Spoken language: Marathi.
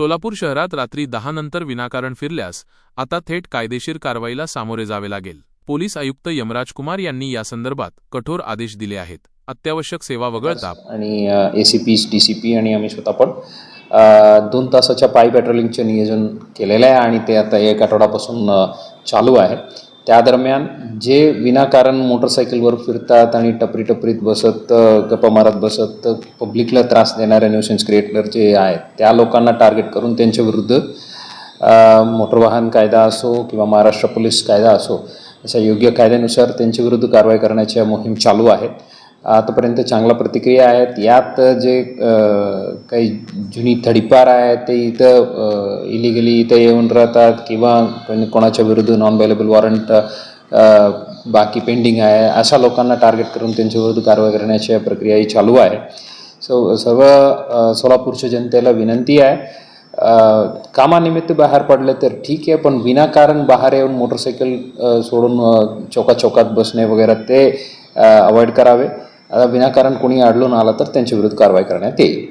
सोलापूर शहरात रात्री दहा नंतर विनाकारण फिरल्यास आता थेट कायदेशीर कारवाईला सामोरे जावे लागेल. पोलीस आयुक्त यमराज कुमार यांनी यासंदर्भात कठोर आदेश दिले आहेत. अत्यावश्यक सेवा वगळता आणि एसीपी डी सी पी आणि आम्ही स्वतः पण दोन तासाच्या पाय पॅट्रोलिंगचे नियोजन केलेलं आहे आणि ते आता एक आठवड्यापासून चालू आहे. त्या दरम्यान जे विनाकारण मोटरसायकलवर फिरतात आणि टपरी टपरीत बसत गप्पा मारत बसत पब्लिकला त्रास देणारे न्यूसेन्स क्रिएटर जे आहेत त्या लोकांना टार्गेट करून त्यांच्या विरुद्ध मोटर वाहन कायदा असो किंवा महाराष्ट्र पोलीस कायदा असो अशा योग्य कायद्यानुसार त्यांच्या विरुद्ध कारवाई करण्याच्या मोहीम चालू आहेत आतापर्यंत चांगल्या प्रतिक्रिया आहेत. यात जे काही जुनी थडीपार आहे ते इथं इलिगली इथं येऊन राहतात किंवा कोणाच्या विरुद्ध नॉन अवेलेबल वॉरंट बाकी पेंडिंग आहे अशा लोकांना टार्गेट करून त्यांच्या विरुद्ध कारवाई करण्याच्या प्रक्रियाही चालू आहे. सो सर्व सोलापूरच्या जनतेला विनंती आहे. कामानिमित्त बाहेर पडले तर ठीक आहे पण विनाकारण बाहेर येऊन मोटरसायकल सोडून अ, चौकात चौकात बसणे वगैरे ते अवॉइड करावे. आता विनाकारण कोणी अडलून आलं तर त्यांच्या विरुद्ध कारवाई करण्यात येईल.